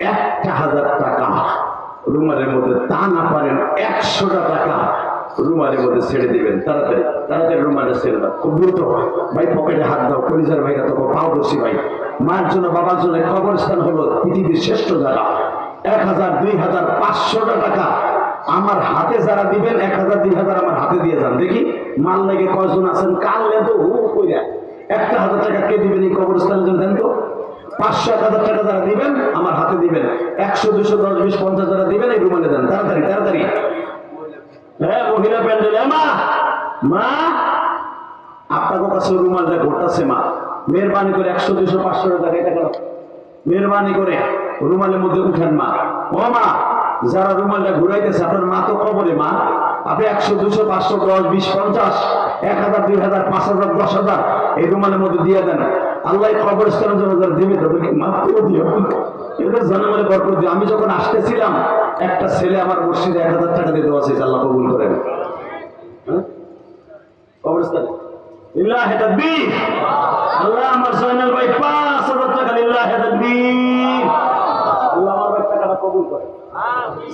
একটা হাজার টাকা। রুমালের মধ্যে তা না পারেন, একশোটা টাকা রুমালের মধ্যে ছেড়ে দিবেন। তাড়াতাড়ি তাড়াতাড়ি রুমালে ছেড়ে দাও। খুব দ্রুত। ভাই, পকেটে হাত দাও। পরিচার ভাইরা তো পাও দোষী ভাই। মায়ের জন্য, বাবার জন্য কবরস্থান হলো পৃথিবীর শ্রেষ্ঠ জায়গা। এক হাজার, দুই হাজার, পাঁচশোটা টাকা আমার হাতে যারা দিবেন, এক হাজার, দুই হাজার আমার হাতে দিয়ে যান। দেখি, মাল লেগে কয়জন আছেন? কাল লেতো হু কইরা। একটা হাজার টাকা কে দিবেন এই কবরস্থানের জন্য দেন তো? পাঁচশো এক হাজার টাকা যারা দিবেন, আমার হাতে দিবেন। একশো, দুশো, দশ, বিশ, পঞ্চাশ যারা দিবেন, এই রুমালে দেন। তাড়াতাড়ি তাড়াতাড়ি। হ্যাঁ মহিলা প্যান্ডেল মা! মা! আপনার কাছে রুমালটা ঘটতেছে মা। মেহরবানি করে একশো, দুশো, পাঁচশো টাকা এটা করো। মেহরবানি করে রুমালের মধ্যে উঠেন, মা। ও মা! যারা রুমালটা ঘুরাইতেছে, আপনার মা তো কবলে মা। আপনি একশো, দুশো, পাঁচশো, দশ, বিশ, পঞ্চাশ, এক হাজার, দুই হাজার, পাঁচ হাজার, দশ হাজার এই রুমালের মধ্যে দিয়ে দেন। আল্লাহ কবরস্থানের জন্য যারা দিবে, তাদেরকে মাফ দিও। এদের বরকত দিও। আমি যখন আসতেছিলাম, একটা ছেলে আমার মসজিদে এক হাজার টাকা দিতে আছে, আল্লাহ কবুল করেন। হ্যাঁ? কবরস্থানে। লিল্লাহি তাকবীর। আল্লাহ আমার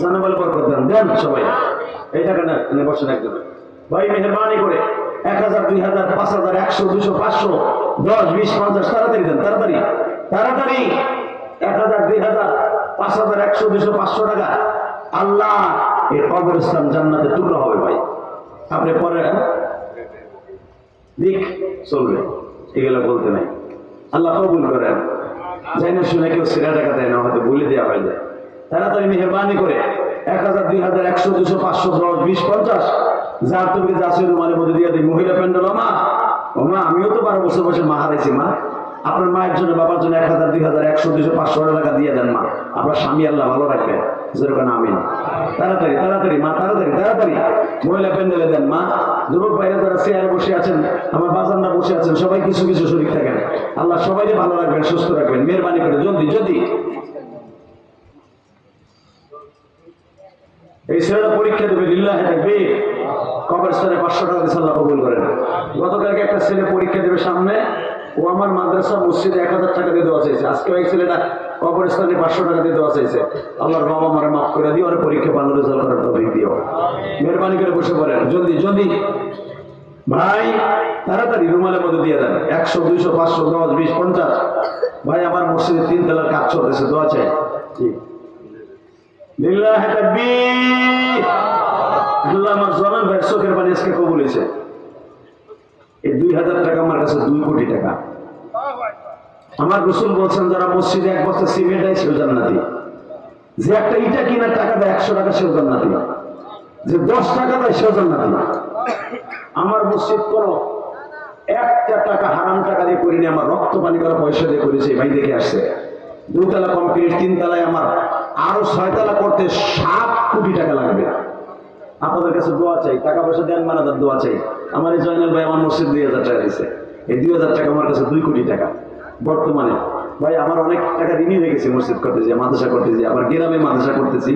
জানাবেল বরকত দেন দেন সবাই। এই টাকাটা বসেন একজন। ভাই, মেহরবানি করে এক হাজার, দুই হাজার, পাঁচ হাজার, একশো, দুশো, পাঁচশো, দশ, বিশ, পঞ্চাশ, তাড়াতাড়ি দেন, তাড়াতাড়ি। তাড়াতাড়ি। এক হাজার, দুই হাজার, পাঁচ হাজার, একশো, দুশো, পাঁচশো টাকা। আল্লাহ, এই কবরস্থান জান্নাতে টুকরো হবে ভাই। আপনি পরে দিক চলবে, এগুলো বলতে নাই। আল্লাহ কবুল করেন। যাই না শুনে কেউ সিরা টাকা দেয় না, হয়তো বলে দেওয়া হয়ে যায়। তাড়াতাড়ি মেহরবানি করে এক হাজার, দুই হাজার, একশো, দুশো, পাঁচশো, দশ, বিশ, পঞ্চাশ, যার তুমি যা ছিল রুমালের মধ্যে দিয়ে দিই। মহিলা প্যান্ডেল মা ও মা আমিও তো বারো বছর বসে মা হারাইছি, মা। আপনার মায়ের জন্য, বাবার জন্য এক হাজার, দুই হাজার, একশো, দুশো, পাঁচশো টাকা দিয়ে দেন, মা। আপনার স্বামী আল্লাহ ভালো রাখবে। যেরকম আমিন। তাড়াতাড়ি তাড়াতাড়ি, মা, তাড়াতাড়ি তাড়াতাড়ি। মহিলা প্যান্ডেলে দেন, মা। যুবক ভাইরা যারা চেয়ারে বসে আছেন, আমার বাজানরা বসে আছেন, সবাই কিছু কিছু শরীর থাকেন। আল্লাহ সবাইকে ভালো রাখবেন, সুস্থ রাখবেন, মেহরবানি করে, জলদি জলদি। এই ছেলেরা পরীক্ষা দেবে, লিল্লাহ থাকবে কবর স্তরে পাঁচশো টাকা দিয়ে আল্লাহ কবুল করেন। গতকালকে একটা ছেলে পরীক্ষা দেবে সামনে। ও আমার মাদ্রাসা মসজিদে এক হাজার টাকা দিয়ে দেওয়া চাইছে। আজকে ওই ছেলেটা কবরস্থানে পাঁচশো টাকা দিয়ে দেওয়া চাইছে। আল্লাহর বাবা মারা মাফ করে দিও, আর পরীক্ষা ভালো রেজাল্ট করার তৌফিক দিও। মেহরবানি করে বসে পড়েন। জলদি জলদি। ভাই, তাড়াতাড়ি রুমালের মধ্যে দিয়ে দেন। একশো, দুইশো, পাঁচশো, দশ, বিশ, পঞ্চাশ। ভাই, আমার মসজিদে তিন তলার কাজ চলতেছে, দোয়া চাই। তাকবীর আল্লাহ আমার ভাই চোখের পানি আজকে এই দুই হাজার টাকা আমার কাছে দুই কোটি টাকা। আমার বলছেন যারা মসজিদে এক বস্তা সিমেন্ট যে একটা ইটা কিনার টাকা দেয় একশো টাকা, সেও যে দশ টাকা দেয় সেও জান্নাতি। আমার মসজিদ করো একটা টাকা হারাম টাকা দিয়ে করিনি, আমার রক্ত পানি করা পয়সা দিয়ে করেছে ভাই দেখে আসছে। দুতলা কমপ্লিট তিনতলায় আমার আরও ছয়তলা করতে সাত কোটি টাকা লাগবে। আপনাদের কাছে দোয়া চাই, টাকা পয়সা দেন মানাদার দোয়া চাই। আমার এই জয়নাল ভাই আমার মসজিদ দুই হাজার টাকা দিচ্ছে এই দুই হাজার টাকা আমার কাছে দুই কোটি টাকা। বর্তমানে, ভাই, আমার অনেক টাকা ঋণই রেখেছি মসজিদ করতেছি মাদ্রাসা করতেছি আবার গ্রামে মাদ্রাসা করতেছি।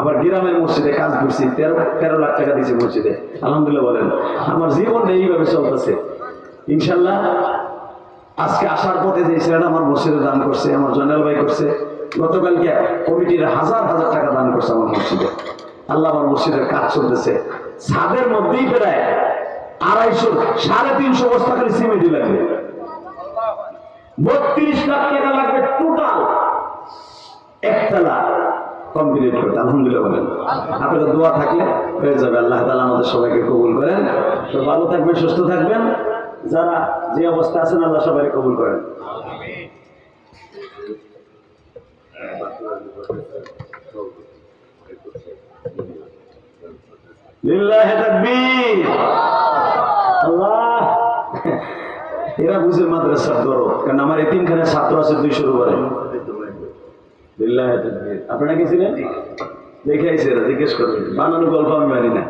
আবার গ্রামের মসজিদে কাজ করছি, তেরো তেরো লাখ টাকা দিয়েছি মসজিদে। আলহামদুলিল্লাহ বলেন, আমার জীবনটা এইভাবে চলতেছে। ইনশাল্লাহ, আজকে আসার পথে যে ছেলেটা আমার মসজিদে দান করছে, আমার জয়নাল ভাই করছে গতকালকে কমিটির হাজার হাজার টাকা দান করছে আমার মসজিদে। আল্লাহ আমার মসজিদের কাজ চলতেছে। ছাদের মধ্যেই প্রায় আড়াইশো, সাড়ে তিনশো বস্তা করে সিমেন্ট লাগবে। বত্রিশ লাখ টাকা লাগবে টোটাল একতলা কমপ্লিট করতে, আলহামদুলিল্লাহ বলেন। আপনাদের দোয়া থাকলে হয়ে যাবে। আল্লাহ তালা আমাদের সবাইকে কবুল করেন। তো ভালো থাকবেন, সুস্থ থাকবেন। যারা যে অবস্থা আছেন, আল্লাহ সবাইকে কবুল করেন লিল্লাহি তাকবীর আল্লাহ এরা বুঝে মাদ্রাসার দরদ কারণ আমার এতিমখানে ছাত্র আছে দুইশোর উপরে আপনারা গেছিলেন দেখে আইসে এরা জিজ্ঞেস করবেন বানানো গল্প আমি মানি না।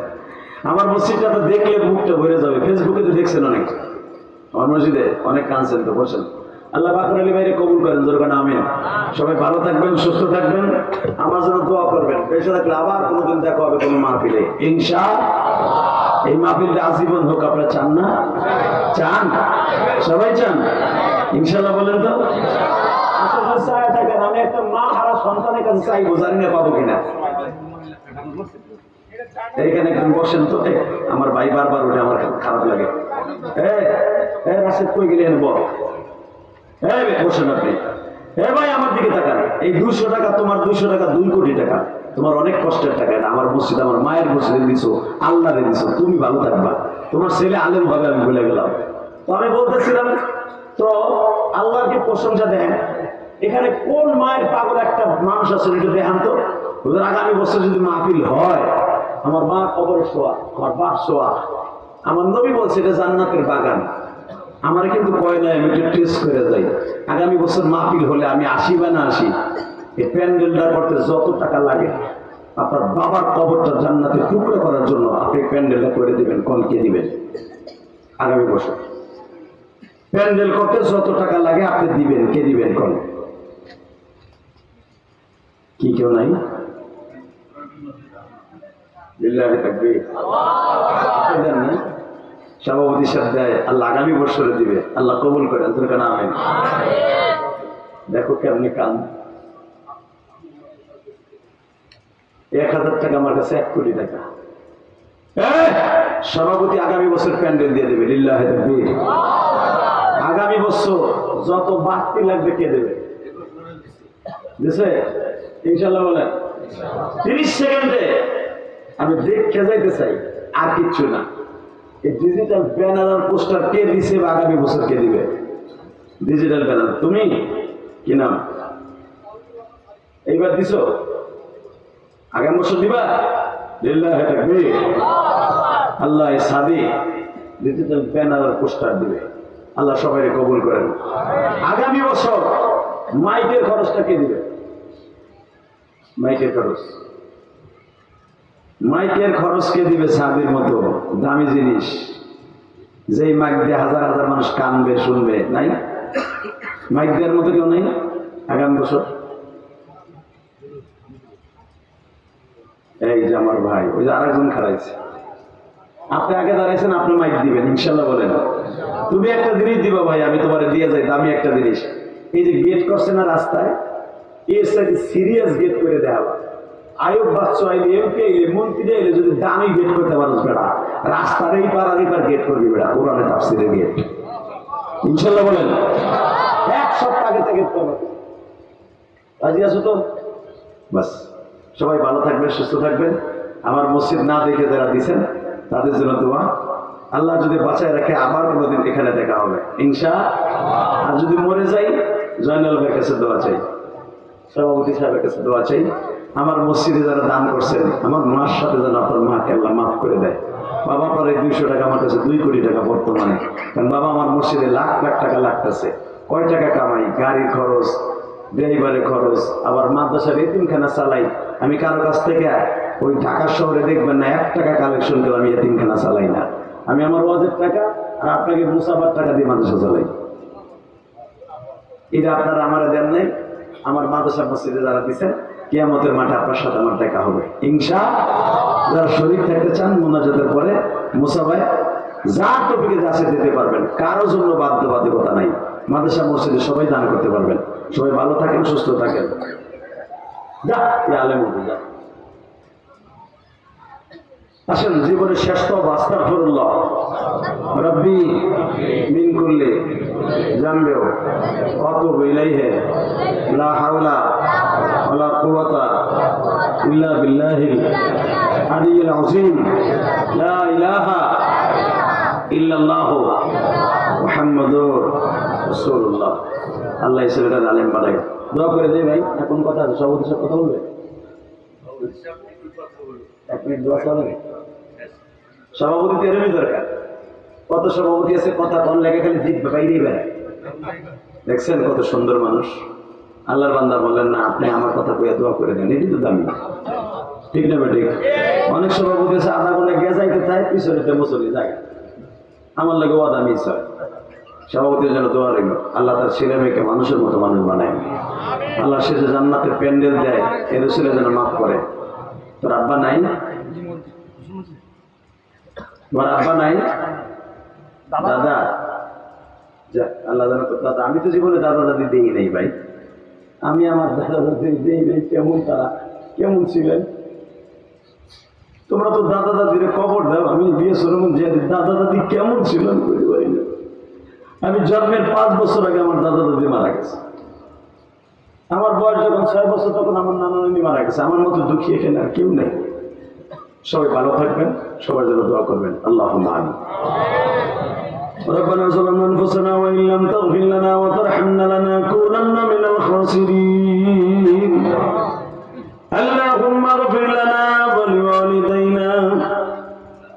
আমার মসজিদটা তো দেখলে মুখটা ভরে যাবে। ফেসবুকে তো দেখছেন অনেক। আমার মসজিদে অনেক কানছেন তো বসেন। আল্লাহ বাকর আলী ভাইরে কবুল করেন দরকার আমিন। সবাই ভালো থাকবেন সুস্থ থাকবেন। আমার জন্য দোয়া করবেন। বেঁচে থাকলে আবার কোনোদিন দেখা হবে কোনো মাহফিলে। ইনশা এই মাহফিলটা আজীবন হোক আপনারা চান না? চান? সবাই চান? ইনশাল্লাহ বলেন তো। আচ্ছা, আমার ভাই বারবার উঠে আমার খারাপ লাগে। হ্যাঁ রাশেদ কই গেলে এনে বল? হ্যাঁ আপনি। হ্যাঁ ভাই, আমার দিকে এই দুশো টাকা তোমার দুশো টাকা, দুই কোটি টাকা। তোমার অনেক কষ্টের টাকা আমার আমার মায়ের তুমি ভালো থাকবা। তোমার ছেলে আলেম ভাবে আমি ভুলে গেলাম। তো আমি বলতেছিলাম, তো আল্লাহকে প্রশংসা দেন? এখানে কোন মায়ের পাগল একটা মানুষ আছে, এটা দেখান তো। আগামী বছর যদি মাহফিল হয়, আমার মা কবরে শোয়া, আমার বাপ শোয়া। আমার নবী বলছে, এটা জান্নাতের বাগান। আমার কিন্তু কয় নাই, আমি একটু টেস্ট করে যাই। আগামী বছর মাহফিল হলে আমি আসি বা না আসি, এই প্যান্ডেলটা করতে যত টাকা লাগে, আপনার বাবার কবরটা জান্নাতে টুকরো করার জন্য আপনি প্যান্ডেলটা করে দিবেন কে দিবেন। আগামী বছর। প্যান্ডেল করতে যত টাকা লাগে আপনি দিবেন, কে দিবেন কোন? কি কেউ নাই? বিল্লাহি তাকবীর দেন না সভাপতি সাহেব দেয়, আল্লাহ আগামী বছরে দিবে। আল্লাহ কবুল করেন তোর আমেন। দেখো কেমনি কান। এক হাজার টাকা আমার কাছে এক কোটি টাকা। সভাপতি আগামী বছর প্যান্ডেল দিয়ে দেবে, লিল্লাহ আগামী বছর যত বাড়তি লাগবে কে দেবে? ইনশাল্লাহ বলেন। তিরিশ সেকেন্ডে আমি দেখে যাইতে চাই, আর কিচ্ছু না। এই ডিজিটাল ব্যানার আর পোস্টার কে দিছে বা আগামী বছর কে দিবে? ডিজিটাল ব্যানার তুমি? কি নাম? এইবার দিছ? আগামী বছর দিবা? আল্লাহ সাদি ডিজিটাল ব্যানার আর পোস্টার দিবে। আল্লাহ সবাই কবুল করেন। আগামী বছর মাইকের খরচটা কে দিবে? মাইকের খরচ। মাইকের খরচ কে দিবে সাদির মতো? দামি জিনিস। যেই মাইক দিয়ে হাজার হাজার মানুষ কানবে, শুনবে, নাই? মাইক দেওয়ার মতো কেউ নেই আগামী বছর? এই যে আমার ভাই, ওই যে আরেকজন খারাইছে আপনি আগে দাঁড়াইছেন আপনি মাইক দিবেন, ইনশাল্লাহ বলেন। তুমি একটা জিনিস দিবা ভাই, আমি তোমার দিয়ে যাই, দামি একটা জিনিস। এই যে গেট করছে না রাস্তায়, এর সিরিয়াস গেট করে দেওয়া। আয়োগ বাচ্চা আইলে এমপি আইলে মন্ত্রী যদি দামি গেট করতে পারো বেড়া। রাস্তার এই পার আর এই পার গেট করবি বেড়া, কোরআনে তাফসিরে গেট ইনশাল্লাহ বলেন। এক সপ্তাহ আগে থেকে রাজি আছো তো? বাস, সবাই ভালো থাকবেন, সুস্থ থাকবেন। আমার মসজিদ না দেখে যারা দিছেন, তাদের জন্য দোয়া। আল্লাহ যদি বাঁচায় রাখে, আবার কোনোদিন এখানে দেখা হবে। ইনশা আর যদি মরে যাই, জয়নাল ভাইয়ের কাছে দোয়া চাই। সভাপতি সাহেবের কাছে দোয়া চাই। আমার মসজিদে যারা দান করছেন, আমার মার সাথে যেন আপনার মাকে আল্লাহ মাফ করে দেয়। বাবা পরে দুইশো টাকা আমার কাছে দুই কোটি টাকা বর্তমানে। কারণ বাবা আমার মসজিদে লাখ লাখ টাকা লাগতেছে। কয় টাকা কামাই? গাড়ির খরচ, ড্রাইভারের খরচ, আবার মাদ্রাসার এতিমখানা চালাই। আমি কারও কাছ থেকে ওই ঢাকা শহরে দেখবেন না, এক টাকা কালেকশন করে আমি এতিমখানা চালাই না। আমি আমার ওয়াজের টাকা আর আপনাকে মুসাফার টাকা দিয়ে মাদ্রাসা চালাই। এটা আপনারা আমার দেন নাই। আমার মাদ্রাসা মসজিদে যারা দিচ্ছেন কিয়ামতের মাঠে আপনার সাথে আমার দেখা হবে। ইনশা যারা শরীর থাকতে চান, মোনাজাতের পরে মুসাফায় যা টপিকে যাচ্ছে দিতে পারবেন। কারও জন্য বাধ্যবাধকতা নাই। মাদ্রাসা, মসজিদে সবাই দান করতে পারবেন। সবাই ভালো থাকেন, সুস্থ থাকেন। আসেন, জীবনের শেষ তো আস্তাগফিরুল্লাহ। রব্বি মিন কুল্লি অত আতুবু হে লা হাওলা ইল্লা বিল্লাহিল আলিয়্যিল আযীম। লা ইলাহা ইল্লাল্লাহ মুহাম্মাদুর রাসূলুল্লাহ। আল্লাহ এই ছেলেটার আলেম বানাই দোয়া করে দে ভাই, এখন কথা আছে সভাপতির সাথে কথা বলবে? এক মিনিট দোয়া করবেন সভাপতি তো এরমই দরকার। কত সভাপতি আছে, কথা কম লেগে খালি জিতবে বাইরেই বেড়ায় দেখছেন কত সুন্দর মানুষ। আল্লাহর বান্দা বললেন, না, আপনি আমার কথা কইয়া দোয়া করে দেন এটি তো দামি। ঠিক না ঠিক অনেক সময় আছে আধা ঘণ্টা গে যাইতে চায় পিছনে মুসলি যায়। আমার লাগে ওয়াদা মিস হয়। সভাপতির জন্য দোয়া রইল আল্লাহ তার ছেলে মেয়েকে মানুষের মতো মানুষ বানায়। আল্লাহ শেষে জান্নাতে প্যান্ডেল দেয় এর ছেলে যেন মাফ করে। তোর আব্বা নাই? তোমার আব্বা নাই? দাদা? আল্লাহ দাদা, আমি তো জীবনে দাদা দাদি দিই নাই ভাই। আমি আমার দাদা দাদি দেই কেমন তারা, কেমন ছিলেন? তোমরা তো দাদা দাদির খবর দাও, আমি বিয়ে সরমন যে দাদা দাদি কেমন ছিলেন। আমি জন্মের পাঁচ বছর আগে আমার দাদা দাদি মারা গেছে। আমার বয়স যখন ছয় বছর, তখন আমার নানা নানি মারা গেছে। আমার মতো দুঃখী এখানে আর কেউ নেই। সবাই ভালো থাকবেন সবার জন্য দোয়া করবেন। আল্লাহ ربنا ظلمنا انفسنا وان لم تغفر لنا وترحمنا لنكونن من الخاسرين اللهم اغفر لنا ولوالدينا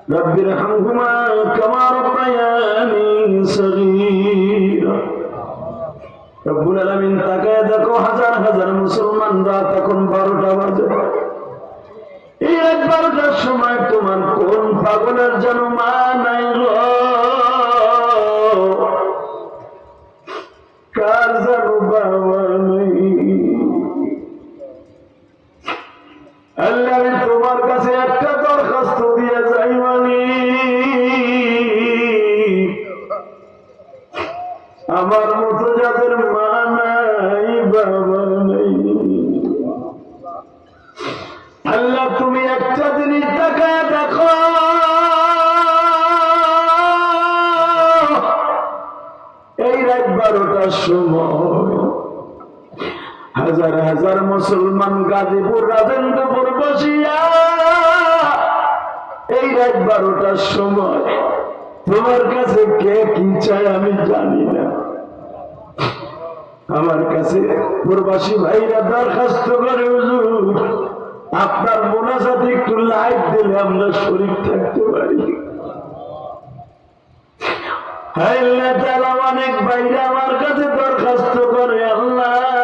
رب ارحمهما كما ربياني صغيرا রব্বুল আলামিন তাকায় দেখো হাজার হাজার মুসলমানরা তখন বারোটা বাজে এই এক বারোটার সময় তোমার কোন পাগলের যেন মা নাই গো আল্লাহ, তুমি একটা জিনিস দেখায় দেখো। এই রাত বারোটার সময় হাজার হাজার মুসলমান গাজীপুর, রাজেন্দ্রপুর বসিয়া এই রাত বারোটার সময় তোমার কাছে কে কি চায় আমি জানি না। আমার কাছে প্রবাসী ভাইরা দরখাস্ত করে, হুজুর। আপনার মোনাজাতে একটু লাইট দিলে আমরা শরীর থাকতে পারি। অনেক বাইরে আমার কাছে দরখাস্ত করে, আল্লাহ।